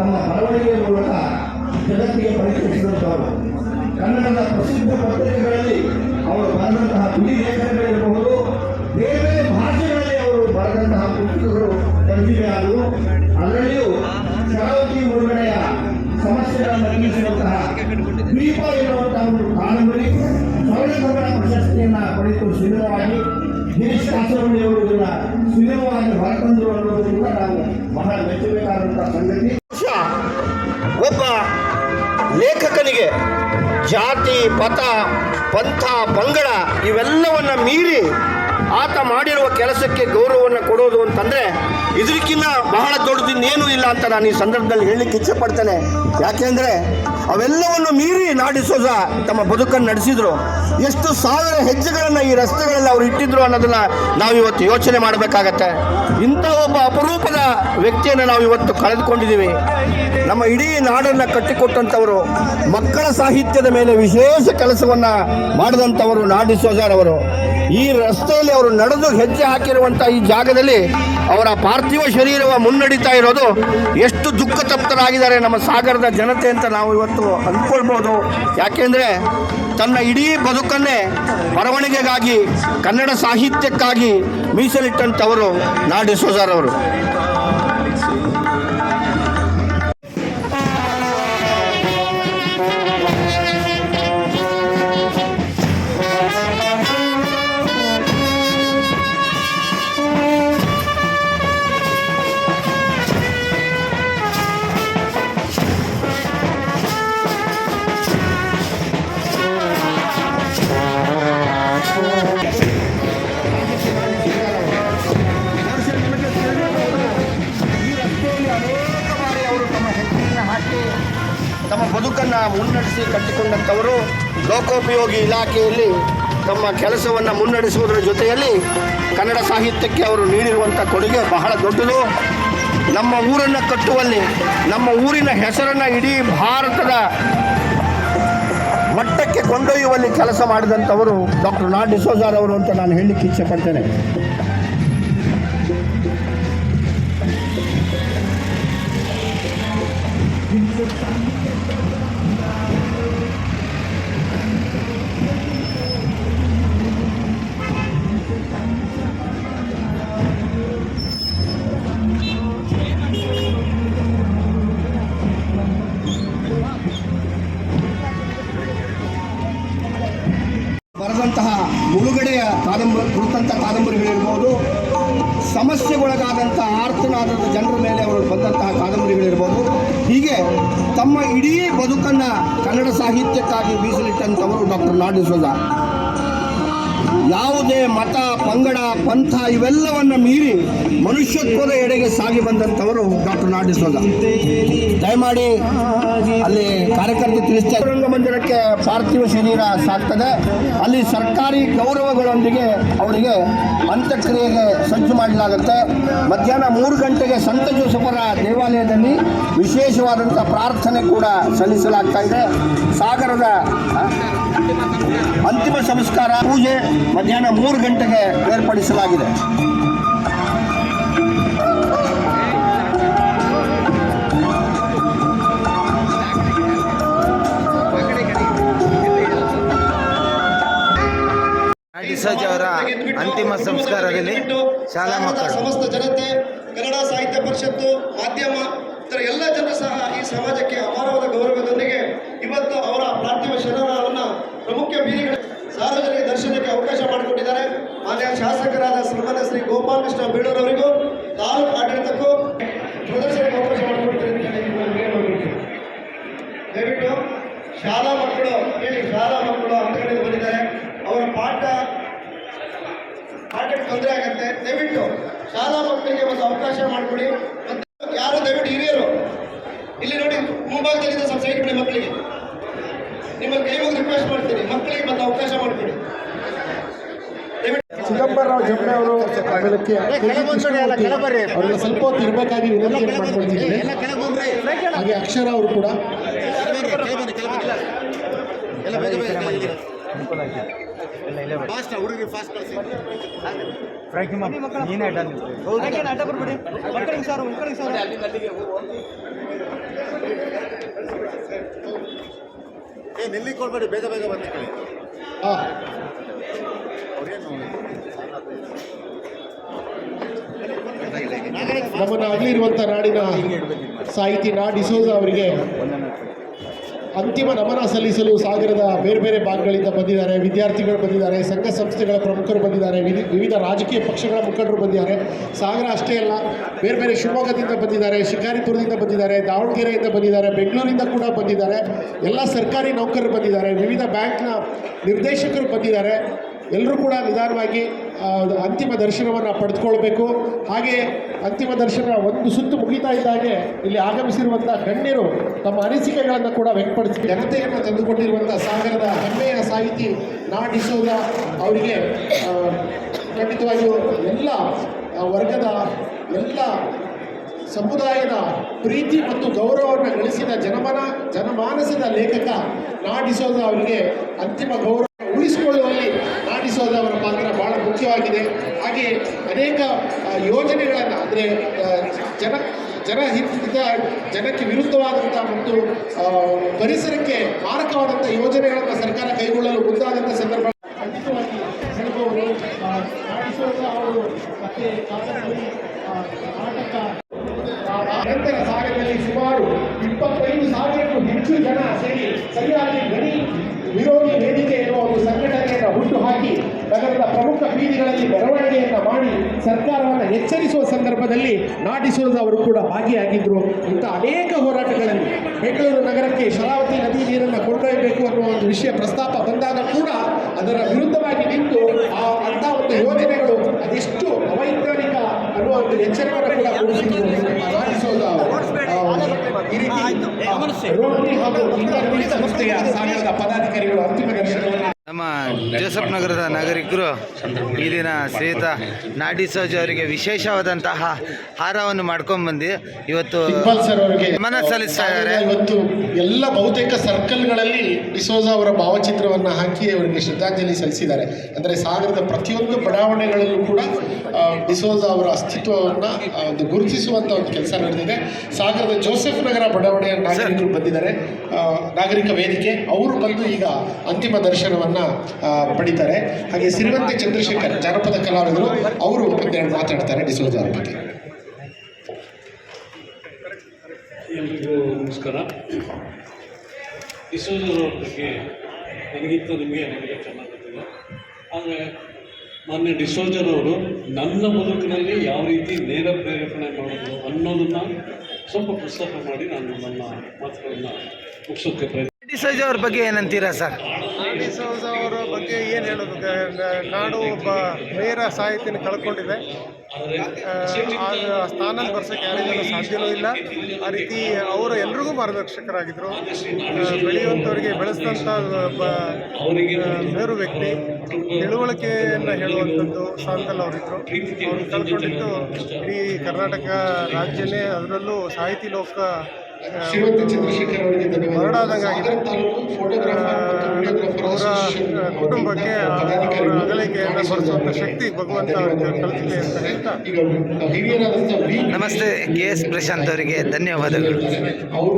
ತಮ್ಮ ಬರವಣಿಗೆಯ ಮೂಲಕ ಜಗತ್ತಿಗೆ ಪರಿಚಯಿಸಿದಂಥವರು. ಕನ್ನಡದ ಪ್ರಸಿದ್ಧ ಪತ್ರಿಕೆಗಳಲ್ಲಿ ಅವರು ಬರೆದಂತಹ ಬಿಡಿ ಲೇಖನಗಳಿರಬಹುದು ಬೇರೆ ಬೇರೆ ಭಾಷೆಗಳಲ್ಲಿ ಅವರು ಬರೆದಂತಹ ಪುಸ್ತಕಗಳು ತಂದಿವೆ ಆದರು ಅದರಲ್ಲಿಯೂ ಶರಾವತಿ ಮುಳುಗಡೆಯ ಸಮಸ್ಯೆಗಳನ್ನು ತಿಳಿಸುವಂತಹ ದ್ವೀಪ ಎನ್ನುವಂತಹ ಒಂದು ಕಾದಂಬರಿ ಕನ್ನಡ ಪ್ರಶಸ್ತಿಯನ್ನ ಪಡೆದು ಸುಲಭವಾಗಿ ಗಿರೀಶ್ ಕಾಸರವಳ್ಳಿ ಅವರು ಇದನ್ನ ಸುಲಭವಾಗಿ ಹೊರತಂದರು ಅನ್ನೋದು ಕೂಡ ನಾವು ಬಹಳ ಮೆಚ್ಚಬೇಕಾದಂತಹ ಸಂಗತಿ. ಜಾತಿ ಪಥ ಪಂಥ ಪಂಗಡ ಇವೆಲ್ಲವನ್ನ ಮೀರಿ ಆತ ಮಾಡಿರುವ ಕೆಲಸಕ್ಕೆ ಗೌರವವನ್ನು ಕೊಡೋದು ಅಂತಂದ್ರೆ ಇದಕ್ಕಿಂತ ಬಹಳ ದೊಡ್ಡದಿನ್ನೇನೂ ಇಲ್ಲ ಅಂತ ನಾನು ಈ ಸಂದರ್ಭದಲ್ಲಿ ಹೇಳಲಿಕ್ಕೆ ಇಚ್ಛೆ ಪಡ್ತೇನೆ ಯಾಕೆಂದ್ರೆ, ಅವೆಲ್ಲವನ್ನು ಮೀರಿ ನಾಡಿಸೋಜ ತಮ್ಮ ಬದುಕನ್ನು ನಡೆಸಿದ್ರು. ಎಷ್ಟು ಸಾವಿರ ಹೆಜ್ಜೆಗಳನ್ನು ಈ ರಸ್ತೆಗಳಲ್ಲಿ ಅವರು ಇಟ್ಟಿದ್ರು ಅನ್ನೋದನ್ನ ನಾವು ಇವತ್ತು ಯೋಚನೆ ಮಾಡಬೇಕಾಗತ್ತೆ. ಇಂಥ ಒಬ್ಬ ಅಪರೂಪದ ವ್ಯಕ್ತಿಯನ್ನು ನಾವು ಇವತ್ತು ಕಳೆದುಕೊಂಡಿದ್ದೀವಿ. ನಮ್ಮ ಇಡೀ ನಾಡನ್ನು ಕಟ್ಟಿಕೊಟ್ಟಂಥವರು, ಮಕ್ಕಳ ಸಾಹಿತ್ಯದ ಮೇಲೆ ವಿಶೇಷ ಕೆಲಸವನ್ನು ಮಾಡಿದಂಥವರು ನಾಡಿಸೋಜಾರವರು. ಈ ರಸ್ತೆಯಲ್ಲಿ ಅವರು ನಡೆದು ಹೆಜ್ಜೆ ಹಾಕಿರುವಂಥ ಈ ಜಾಗದಲ್ಲಿ ಅವರ ಪಾರ್ಥಿವ ಶರೀರವ ಮುನ್ನಡೀತಾ ಇರೋದು ಎಷ್ಟು ದುಃಖ ತಪ್ತರಾಗಿದ್ದಾರೆ ನಮ್ಮ ಸಾಗರದ ಜನತೆ ಅಂತ ನಾವು ಇವತ್ತು ಅಂದ್ಕೊಳ್ಬೋದು. ಯಾಕೆಂದರೆ ತನ್ನ ಇಡೀ ಬದುಕನ್ನೇ ಬರವಣಿಗೆಗಾಗಿ ಕನ್ನಡ ಸಾಹಿತ್ಯಕ್ಕಾಗಿ ಮೀಸಲಿಟ್ಟಂಥವರು ನಾಡಿಸೋಜಾರವರು ತಮ್ಮ ಬದುಕನ್ನು ಮುನ್ನಡೆಸಿ ಕಟ್ಟಿಕೊಂಡಂಥವರು ಲೋಕೋಪಯೋಗಿ ಇಲಾಖೆಯಲ್ಲಿ ತಮ್ಮ ಕೆಲಸವನ್ನು ಮುನ್ನಡೆಸುವುದರ ಜೊತೆಯಲ್ಲಿ ಕನ್ನಡ ಸಾಹಿತ್ಯಕ್ಕೆ ಅವರು ನೀಡಿರುವಂಥ ಕೊಡುಗೆ ಬಹಳ ದೊಡ್ಡದು. ನಮ್ಮ ಊರನ್ನು ಕಟ್ಟುವಲ್ಲಿ, ನಮ್ಮ ಊರಿನ ಹೆಸರನ್ನು ಇಡೀ ಭಾರತದ ಮಟ್ಟಕ್ಕೆ ಕೊಂಡೊಯ್ಯುವಲ್ಲಿ ಕೆಲಸ ಮಾಡಿದಂಥವರು ಡಾಕ್ಟರ್ ನಾ ಡಿಸೋಜಾರ್ ಅವರು ಅಂತ ನಾನು ಹೇಳಲಿಕ್ಕೆ ಇಚ್ಛೆ ಪಡ್ತೇನೆ. ಮುಳುಗಡೆಯ ಕಾದಂಬರಿ ಕುರಿತಂಥ ಕಾದಂಬರಿಗಳಿರ್ಬೋದು ಸಮಸ್ಯೆಗೊಳಗಾದಂಥ ಆರ್ತನಾದದ ಜನರ ಮೇಲೆ ಅವರು ಬಂದಂತಹ ಕಾದಂಬರಿಗಳಿರ್ಬೋದು. ಹೀಗೆ ತಮ್ಮ ಇಡೀ ಬದುಕನ್ನು ಕನ್ನಡ ಸಾಹಿತ್ಯಕ್ಕಾಗಿ ಮೀಸಲಿಟ್ಟಂಥವರು ಡಾಕ್ಟರ್ ನಾಡಿಸೋದ ಯಾವುದೇ ಮತ, ಪಂಗಡ, ಪಂಥ ಇವೆಲ್ಲವನ್ನ ಮೀರಿ ಮನುಷ್ಯತ್ವದ ಎಡೆಗೆ ಸಾಗಿ ಬಂದಂಥವರು ಡಾಕ್ಟರ್ ನಾಡಿಸೋದ ದಯಮಾಡಿ ಅಲ್ಲಿ ಕಾರ್ಯಕರ್ತರು ತಿಳಿಸ್ತಾರೆ ರಂಗಮಂದಿರಕ್ಕೆ ಪಾರ್ಥಿವ ಶರೀರ ಸಾಗ್ತದೆ ಅಲ್ಲಿ ಸರ್ಕಾರಿ ಗೌರವಗಳೊಂದಿಗೆ ಅವರಿಗೆ ಅಂತ್ಯಕ್ರಿಯೆಗೆ ಸಜ್ಜು ಮಾಡಲಾಗುತ್ತೆ. ಮಧ್ಯಾಹ್ನ ಮೂರು ಗಂಟೆಗೆ ಸಂತ ಜೋಸಫರ ದೇವಾಲಯದಲ್ಲಿ ವಿಶೇಷವಾದಂಥ ಪ್ರಾರ್ಥನೆ ಕೂಡ ಸಲ್ಲಿಸಲಾಗ್ತಾ ಇದೆ. ಸಾಗರದ ಅಂತಿಮ ಸಂಸ್ಕಾರ ಪೂಜೆ ಮಧ್ಯಾಹ್ನ ಮೂರು ಗಂಟೆಗೆ ಏರ್ಪಡಿಸಲಾಗಿದೆ. ಡಿಸೋಜ್ ಅವರ ಅಂತಿಮ ಸಂಸ್ಕಾರದಲ್ಲಿ ಶಾಲಾ ಮಕ್ಕಳು. ಸಮಸ್ತ ಜನತೆ ಕನ್ನಡ ಸಾಹಿತ್ಯ ಪರಿಷತ್ತು ಮಾಧ್ಯಮ ಇತರ ಎಲ್ಲ ಜನರು ಸಹ ಈ ಸಮಾಜಕ್ಕೆ ಅಪಾರವಾದ ಗೌರವದೊಂದಿಗೆ ಇವತ್ತು ಅವರ ಪಾರ್ಥಿವ ಶರೀರವನ್ನು ಶಾಸಕರಾದ ಸನ್ಮಾನ್ಯ ಶ್ರೀ ಗೋಪಾಲಕೃಷ್ಣ ಬೀಳೂರವರಿಗೂ ತಾಲೂಕು ಆಡಳಿತಕ್ಕೂ ಪ್ರದರ್ಶನಕ್ಕೆ ಅವಕಾಶ ಮಾಡಿಕೊಡ್ತಾರೆ ದಯವಿಟ್ಟು ಶಾಲಾ ಮಕ್ಕಳು ಹೇಳಿ ಶಾಲಾ ಮಕ್ಕಳು ಕಡೆ ಬಂದಿದ್ದಾರೆ. ಅವರ ಪಾಠ, ಪಾಠಕ್ಕೆ ತೊಂದರೆ ಆಗತ್ತೆ. ದಯವಿಟ್ಟು ಶಾಲಾ ಮಕ್ಕಳಿಗೆ ಒಂದು ಅವಕಾಶ ಮಾಡಿಕೊಡಿ. ಮತ್ತೆ ಯಾರು ದಯವಿಟ್ಟು ಹಿರಿಯರು, ಇಲ್ಲಿ ನೋಡಿ ಮುಂಭಾಗದಲ್ಲಿದ್ದ ಸ್ವಲ್ಪ ಸೈಡ್ ಮಕ್ಕಳಿಗೆ. ನಿಮ್ಮ ಕೈ ಮುಗಿದು ರಿಕ್ವೆಸ್ಟ್ ಮಾಡ್ತೀನಿ. ಮಕ್ಕಳಿಗೆ ಮತ್ತೆ ಅವಕಾಶ ಮಾಡಿಕೊಡಿ. ಶಂಕರರಾವ್ ಜಂಬೆ ಅವರು ಅವರೆಲ್ಲ ಸ್ವಲ್ಪ ಹೊತ್ತು ಇರಬೇಕಾಗಿ ವಿನಂತಿಯನ್ನು ಮಾಡ್ಕೊಳ್ತಿದ್ದೀನಿ ಹಾಗೆ ಅಕ್ಷರ ಅವರು ಕೂಡ ಏ ನಿಲ್ಲಿಕೊಳ್ಬೇಡಿ ಬೇಗ ಬೇಗ ಬಂದ ಹಾಂ ನಮ್ಮನ್ನು ಅಗಲಿರುವಂಥ ನಾಡಿನ ಸಾಹಿತಿ ನಾ ಡಿಸೋಜ ಅವರಿಗೆ ಅಂತಿಮ ನಮನ ಸಲ್ಲಿಸಲು ಸಾಗರದ ಬೇರೆ ಬೇರೆ ಭಾಗಗಳಿಂದ ಬಂದಿದ್ದಾರೆ, ವಿದ್ಯಾರ್ಥಿಗಳು ಬಂದಿದ್ದಾರೆ, ಸಂಘ ಸಂಸ್ಥೆಗಳ ಪ್ರಮುಖರು ಬಂದಿದ್ದಾರೆ ವಿಧಿ- ವಿವಿಧ ರಾಜಕೀಯ ಪಕ್ಷಗಳ ಮುಖಂಡರು ಬಂದಿದ್ದಾರೆ, ಸಾಗರ ಅಷ್ಟೇ ಅಲ್ಲ, ಬೇರೆ ಬೇರೆ ಶಿವಮೊಗ್ಗದಿಂದ ಬಂದಿದ್ದಾರೆ, ಶಿಕಾರಿಪುರದಿಂದ ಬಂದಿದ್ದಾರೆ, ದಾವಣಗೆರೆಯಿಂದ ಬಂದಿದ್ದಾರೆ, ಬೆಂಗಳೂರಿಂದ ಕೂಡ ಬಂದಿದ್ದಾರೆ, ಎಲ್ಲ ಸರ್ಕಾರಿ ನೌಕರರು ಬಂದಿದ್ದಾರೆ, ವಿವಿಧ ಬ್ಯಾಂಕ್ನ ನಿರ್ದೇಶಕರು ಬಂದಿದ್ದಾರೆ ಎಲ್ಲರೂ ಕೂಡ ನಿಧಾನವಾಗಿ ಅಂತಿಮ ದರ್ಶನವನ್ನು ಪಡೆದುಕೊಳ್ಬೇಕು. ಹಾಗೆ ಅಂತಿಮ ದರ್ಶನ ಒಂದು ಸುತ್ತು ಮುಗಿತಾ ಇದ್ದಾಗೆ ಇಲ್ಲಿ ಆಗಮಿಸಿರುವಂಥ ಗಣ್ಯರು ತಮ್ಮ ಅನಿಸಿಕೆಗಳನ್ನು ಕೂಡ ವ್ಯಕ್ತಪಡಿಸಿ ಜನತೆಯನ್ನು ತಂದುಕೊಟ್ಟಿರುವಂಥ ಸಾಗರದ ಹೆಮ್ಮೆಯ ಸಾಹಿತಿ ನಾಡಿಸೋದ ಅವರಿಗೆ ಖಂಡಿತವಾಗಿಯೂ ಎಲ್ಲ ವರ್ಗದ ಎಲ್ಲ ಸಮುದಾಯದ ಪ್ರೀತಿ ಮತ್ತು ಗೌರವವನ್ನು ಗಳಿಸಿದ ಜನಮನ ಜನಮಾನಸದ ಲೇಖಕ ನಾಡಿಸೋದ ಅವರಿಗೆ ಅಂತಿಮ ಗೌರವ ಉಳಿಸಿಕೊಳ್ಳುವಲ್ಲಿ ನಾಡಿಸೋದ ಅವರ ಪಾತ್ರ ಬಹಳ ಮುಖ್ಯವಾಗಿದೆ. ಹಾಗೆ ಅನೇಕ ಯೋಜನೆಗಳನ್ನು ಅಂದರೆ ಜನ ಜನಹಿತ ಜನಕ್ಕೆ ವಿರುದ್ಧವಾದಂಥ ಮತ್ತು ಪರಿಸರಕ್ಕೆ ಮಾರಕವಾದಂಥ ಯೋಜನೆಗಳನ್ನು ಸರ್ಕಾರ ಕೈಗೊಳ್ಳಲು ಮುಂದಾದಂಥ ಸಂದರ್ಭ ಖಂಡಿತವಾಗಿ ಅವರು ಮತ್ತೆ ಸಾಗರದಲ್ಲಿ ಸುಮಾರು ಇಪ್ಪತ್ತೈದು ಸಾವಿರಕ್ಕೂ ಹೆಚ್ಚು ಜನ ಸೇರಿ ಸರಿಯಾಗಿ ನಗರದ ಪ್ರಮುಖ ಬೀದಿಗಳಲ್ಲಿ ಮೆರವಣಿಗೆಯನ್ನು ಮಾಡಿ ಸರ್ಕಾರವನ್ನು ಎಚ್ಚರಿಸುವ ಸಂದರ್ಭದಲ್ಲಿ ನಾಟಿಸೋದು ಅವರು ಕೂಡ ಭಾಗಿಯಾಗಿದ್ರು ಇಂಥ ಅನೇಕ ಹೋರಾಟಗಳಲ್ಲಿ ಬೆಂಗಳೂರು ನಗರಕ್ಕೆ ಶರಾವತಿ ನದಿ ನೀರನ್ನು ಕೊಂಡೊಯ್ಯಬೇಕು ಅನ್ನುವ ಒಂದು ವಿಷಯ ಪ್ರಸ್ತಾಪ ಬಂದಾಗ ಕೂಡ ಅದರ ವಿರುದ್ಧವಾಗಿ ನಿಂತು ಆ ಅಂತ ಒಂದು ಯೋಜನೆಗಳು ಅದೆಷ್ಟು ಅವೈಜ್ಞಾನಿಕ ಅನ್ನುವ ಒಂದು ಎಚ್ಚರವನ್ನು ಕೂಡ ಮೂಡಿಸಿದ್ರು ನಾಟಿಸೋದು ಈ ರೀತಿ ಆ, ರೋಟರಿ ಹಾಗೂ ಸಂಸ್ಥೆಯ ಸಾಗರದ ಪದಾಧಿಕಾರಿಗಳು ಅಂತಿಮ ದರ್ಶನವನ್ನು ನಮ್ಮ ಜೋಸಫ್ ನಗರದ ನಾಗರಿಕರು ಈ ದಿನ ಶ್ರೀಯುತ ನಾಡಿ ಸೋಜ್ ಅವರಿಗೆ ವಿಶೇಷವಾದಂತಹ ಹಾರವನ್ನು ಮಾಡ್ಕೊಂಡ್ಬಂದು ಇವತ್ತು ಮನ ಸರ್ ಅವರಿಗೆ ನಮನ ಸಲ್ಲಿಸ್ತಾ ಇದ್ದಾರೆ. ಇವತ್ತು ಎಲ್ಲ ಬಹುತೇಕ ಸರ್ಕಲ್ಗಳಲ್ಲಿ ಡಿಸೋಜ ಅವರ ಭಾವಚಿತ್ರವನ್ನು ಹಾಕಿ ಅವರಿಗೆ ಶ್ರದ್ಧಾಂಜಲಿ ಸಲ್ಲಿಸಿದ್ದಾರೆ. ಅಂದರೆ ಸಾಗರದ ಪ್ರತಿಯೊಂದು ಬಡಾವಣೆಗಳಲ್ಲೂ ಕೂಡ ಡಿಸೋಜ ಅವರ ಅಸ್ತಿತ್ವವನ್ನು ಒಂದು ಗುರುತಿಸುವಂಥ ಒಂದು ಕೆಲಸ ನಡೆದಿದೆ. ಸಾಗರದ ಜೋಸೆಫ್ ನಗರ ಬಡಾವಣೆಯ ನಾಗರಿಕರು ಬಂದಿದ್ದಾರೆ. ನಾಗರಿಕ ವೇದಿಕೆ ಅವರು ಬಂದು ಈಗ ಅಂತಿಮ ದರ್ಶನವನ್ನು ಪಡಿತಾರೆ. ಹಾಗೆ ಸಿರಿವಂತೆ ಚಂದ್ರಶೇಖರ್, ಜಾನಪದ ಕಲಾವಿದರು ಅವರು ಒಂದೆರಡು ಮಾತಾಡ್ತಾರೆ ಡಿಸೋಜ ಅವರ ಬಗ್ಗೆ. ಎಲ್ರಿಗೂ ನಮಸ್ಕಾರ. ಡಿಸೋಜರ್ ಬಗ್ಗೆ ನನಗಿಂತ ನಿಮಗೆ? ನನಗೆ ಚೆನ್ನಾಗಿ ಆದರೆ ಮಾನ್ಯ ಡಿಸೋಜರ್ ಅವರು ನನ್ನ ಬದುಕಿನಲ್ಲಿ ಯಾವ ರೀತಿ ನೇರ ಪ್ರೇರೇಪಣೆ ಮಾಡೋದು ಅನ್ನೋದನ್ನು ಸ್ವಲ್ಪ ಪುಸ್ತಕ ಮಾಡಿ ನಾನು ನನ್ನ ಮಾತುಗಳನ್ನು ಮುಗಿಸೋಕ್ಕೆ ಪ್ರಯತ್ನ ನಾಡಿ ಸೋಜ್ ಅವ್ರ ಬಗ್ಗೆ ಏನಂತೀರಾ ಸರ್? ಡಿಸೋಜ ಅವರ ಬಗ್ಗೆ ಏನು ಹೇಳೋದು ನಾಡು ಒಬ್ಬ ನೇರ ಸಾಹಿತ್ಯನ ಕಳ್ಕೊಂಡಿದೆ. ಆ, ಸ್ಥಾನ ಬರ್ಸೋಕ್ಕೆ ಯಾರಿಗೂ ಸಾಧ್ಯವೂ ಇಲ್ಲ. ಆ ರೀತಿ ಅವರು ಎಲ್ರಿಗೂ ಮಾರ್ಗದರ್ಶಕರಾಗಿದ್ದರು ಬೆಳೆಯುವಂಥವ್ರಿಗೆ ಬೆಳೆಸಿದಂಥ ಒಬ್ಬ ಮೇರು ವ್ಯಕ್ತಿ. ತಿಳುವಳಿಕೆಯನ್ನು ಹೇಳುವಂಥದ್ದು ಸ್ಥಾನದಲ್ಲಿ ಅವರಿದ್ದರು ಅವ್ರನ್ನ ಕಳ್ಕೊಂಡಿದ್ದು ಇಡೀ ಕರ್ನಾಟಕ ರಾಜ್ಯನೇ ಅದರಲ್ಲೂ ಸಾಹಿತಿ ಲೋಕ ಶ್ರೀಮಂತ ಚಂದ್ರಶೇಖರ್ ಅವರಿಗೆ ಅವರ ಕುಟುಂಬಕ್ಕೆ ಅವರ ಅಗಲಿಕೆಯನ್ನು ಭರಿಸುವಂಥ ಶಕ್ತಿ ಭಗವಂತ ಅವರಿಗೆ ಕಲಿಸಲಿ ಅಂತ ಹೇಳ್ತಾ. ನಮಸ್ತೆ ಕೆ ಎಸ್ ಪ್ರಶಾಂತ್ ಅವರಿಗೆ ಧನ್ಯವಾದಗಳು. ಅವರು